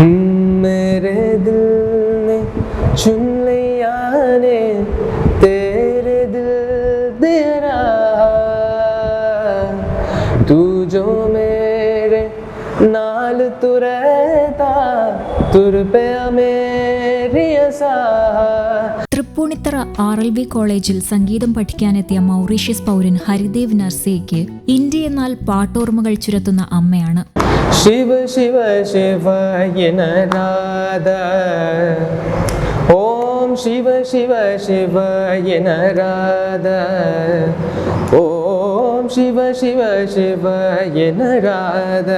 मेरे दिल ने चुन लिया ने तेरे दिल तेरा तू जो मेरे नाल तू रहता तुर पे मेरी असा തൃപ്പൂണിത്തറ ആർ എൽ വി കോളേജിൽ സംഗീതം പഠിക്കാനെത്തിയ മൗറീഷ്യസ് പൗരൻ ഹരിദേവ് നർസേക്ക് ഇന്ത്യ എന്നാൽ പാട്ടോർമ്മകൾ ചുരത്തുന്ന അമ്മയാണ് ശിവ ശിവ ശിവയനരാധ ഓം ശിവ ശിവ ശിവയനരാധ ഓം ശിവ ശിവ ശിവയനരാധ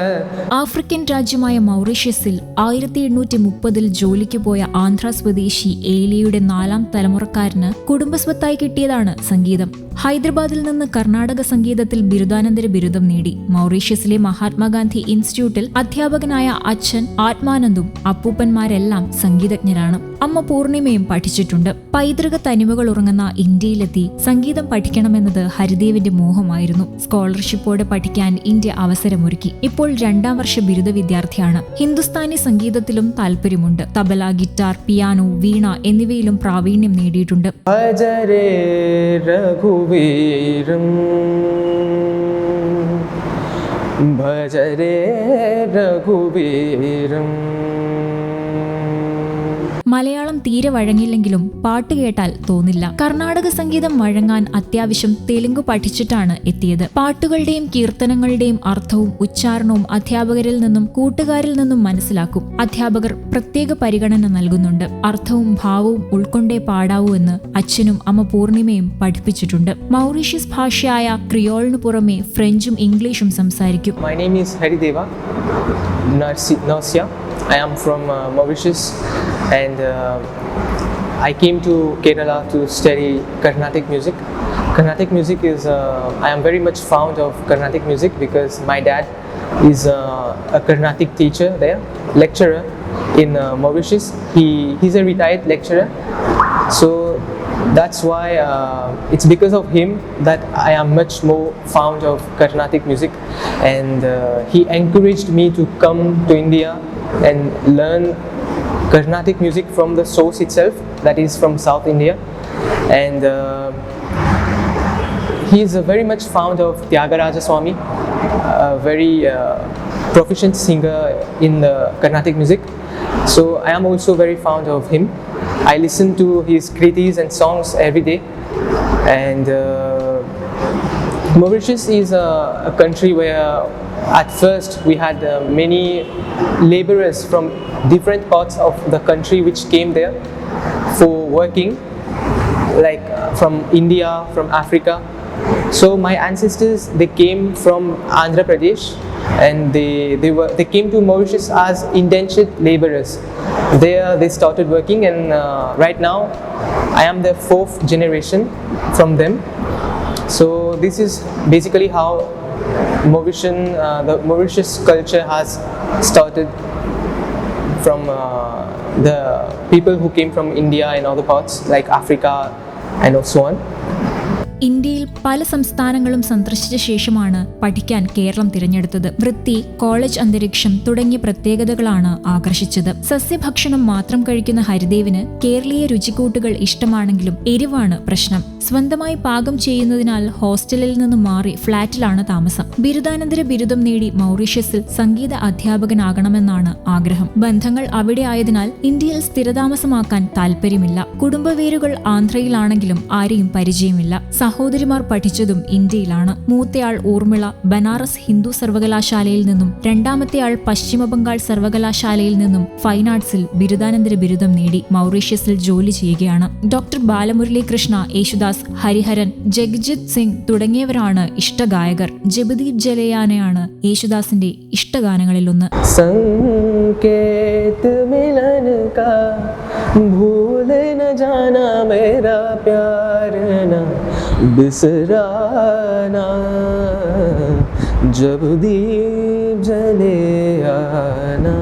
ആഫ്രിക്കൻ രാജ്യമായ മൗറീഷ്യസിൽ ആയിരത്തി എണ്ണൂറ്റി മുപ്പതിൽ ജോലിക്ക് പോയ ആന്ധ്ര സ്വദേശി ഏലിയുടെ നാലാം തലമുറക്കാരന് കുടുംബസ്വത്തായി കിട്ടിയതാണ് സംഗീതം. ഹൈദരാബാദിൽ നിന്ന് കർണാടക സംഗീതത്തിൽ ബിരുദാനന്തര ബിരുദം നേടി മൗറീഷ്യസിലെ മഹാത്മാഗാന്ധി ഇൻസ്റ്റിറ്റ്യൂട്ടിൽ അധ്യാപകനായ അച്ഛൻ ആത്മാനന്ദും അപ്പൂപ്പന്മാരെല്ലാം സംഗീതജ്ഞരാണ്. അമ്മ പൂർണിമയും പഠിച്ചിട്ടുണ്ട്. പൈതൃക തനിമകൾ ഉറങ്ങുന്ന ഇന്ത്യയിലെത്തി സംഗീതം പഠിക്കണമെന്നത് ഹരിദേവിന്റെ മോഹമായിരുന്നു. സ്കോളർഷിപ്പോടെ പഠിക്കാൻ ഇന്ത്യ അവസരമൊരുക്കി. ഇപ്പോൾ രണ്ടാം വർഷ ബിരുദ വിദ്യാർത്ഥിയാണ്. ഹിന്ദുസ്ഥാനി സംഗീതത്തിലും താല്പര്യമുണ്ട് തബല ഗിറ്റാർ പിയാനോ വീണ എന്നിവയിലും പ്രാവീണ്യം നേടിയിട്ടുണ്ട്. ഭജരേ ഭജരേ രഘുവീരം. മലയാളം തീരെ വഴങ്ങില്ലെങ്കിലും പാട്ട് കേട്ടാൽ തോന്നില്ല. കർണാടക സംഗീതം വഴങ്ങാൻ അത്യാവശ്യം തെലുങ്ക് പഠിച്ചിട്ടാണ് എത്തിയത്. പാട്ടുകളുടെയും കീർത്തനങ്ങളുടെയും അർത്ഥവും ഉച്ചാരണവും അധ്യാപകരിൽ നിന്നും കൂട്ടുകാരിൽ നിന്നും മനസ്സിലാക്കും. അധ്യാപകർ പ്രത്യേക പരിഗണന നൽകുന്നുണ്ട്. അർത്ഥവും ഭാവവും ഉൾക്കൊണ്ടേ പാടാവൂ എന്ന് അച്ഛനും അമ്മ പൂർണിമയും പഠിപ്പിച്ചിട്ടുണ്ട്. മൗറീഷ്യസ് ഭാഷയായ ക്രിയോളിനു പുറമെ ഫ്രഞ്ചും ഇംഗ്ലീഷും സംസാരിക്കും. My name is Harideva. I am from uh, Mauritius. And uh, I came to Kerala to study Carnatic music. Carnatic music is, uh, I am very much fond of Carnatic music because my dad is uh, a Carnatic teacher there, lecturer in Mauritius. He, he's a retired lecturer. So that's why uh, it's because of him that I am much more fond of Carnatic music, and uh, he encouraged me to come to India and learn Carnatic music from the source itself, that is from South India, and. Uh, he is very much fond of Tyagaraja Swami, a very uh, proficient singer in the Carnatic music. So I am also very fond of him. I listen to his kritis and songs every day. And uh, Mauritius is a, a country where at first we had uh, many laborers from different parts of the country which came there for working like uh, from India, from Africa. So my ancestors they came from Andhra Pradesh and they, they were they came to Mauritius as indentured laborers. There they started working and uh, right now I am the fourth generation from them. So this is basically how Mauritian uh, the Mauritius culture has started from uh, the people who came from India and other parts like Africa and so on. ഇന്ത്യയിൽ പല സംസ്ഥാനങ്ങളും സന്ദർശിച്ച ശേഷമാണ് പഠിക്കാൻ കേരളം തിരഞ്ഞെടുത്തത്. വൃത്തി college അന്തരീക്ഷം തുടങ്ങിയ പ്രത്യേകതകളാണ് ആകർഷിച്ചത്. സസ്യഭക്ഷണം മാത്രം കഴിക്കുന്ന ഹരിദേവിന് കേരളീയ രുചിക്കൂട്ടുകൾ ഇഷ്ടമാണെങ്കിലും എരിവാണ് പ്രശ്നം. സ്വന്തമായി പാകം ചെയ്യുന്നതിനാൽ ഹോസ്റ്റലിൽ നിന്ന് മാറി ഫ്ളാറ്റിലാണ് താമസം. ബിരുദാനന്തര ബിരുദം നേടി മൗറീഷ്യസിൽ സംഗീത അധ്യാപകനാകണമെന്നാണ് ആഗ്രഹം. ബന്ധങ്ങൾ അവിടെ ആയതിനാൽ ഇന്ത്യയിൽ സ്ഥിരതാമസമാക്കാൻ താല്പര്യമില്ല കുടുംബവേരുകൾ ആന്ധ്രയിലാണെങ്കിലും ആരെയും പരിചയമില്ല. സഹോദരിമാർ പഠിച്ചതും ഇന്ത്യയിലാണ് മൂത്തയാൾ ഊർമിള ബനാറസ് ഹിന്ദു സർവകലാശാലയിൽ നിന്നും രണ്ടാമത്തെയാൾ പശ്ചിമ ബംഗാൾ സർവകലാശാലയിൽ നിന്നും ഫൈൻ ആർട്സിൽ ബിരുദാനന്തര ബിരുദം നേടി മൗറീഷ്യസിൽ ജോലി ചെയ്യുകയാണ് ഡോക്ടർ ബാലമുരളി കൃഷ്ണ യേശുദാസ് ഹരിഹരൻ ജഗ്ജിത് സിംഗ് തുടങ്ങിയവരാണ് ഇഷ്ടഗായകർ ജബദീപ് ജലയാനയാണ് യേശുദാസിന്റെ ഇഷ്ടഗാനങ്ങളിലൊന്ന് संकेत मिलन का भूल न जाना मेरा प्यार न बिसराना जब दीप जले आना।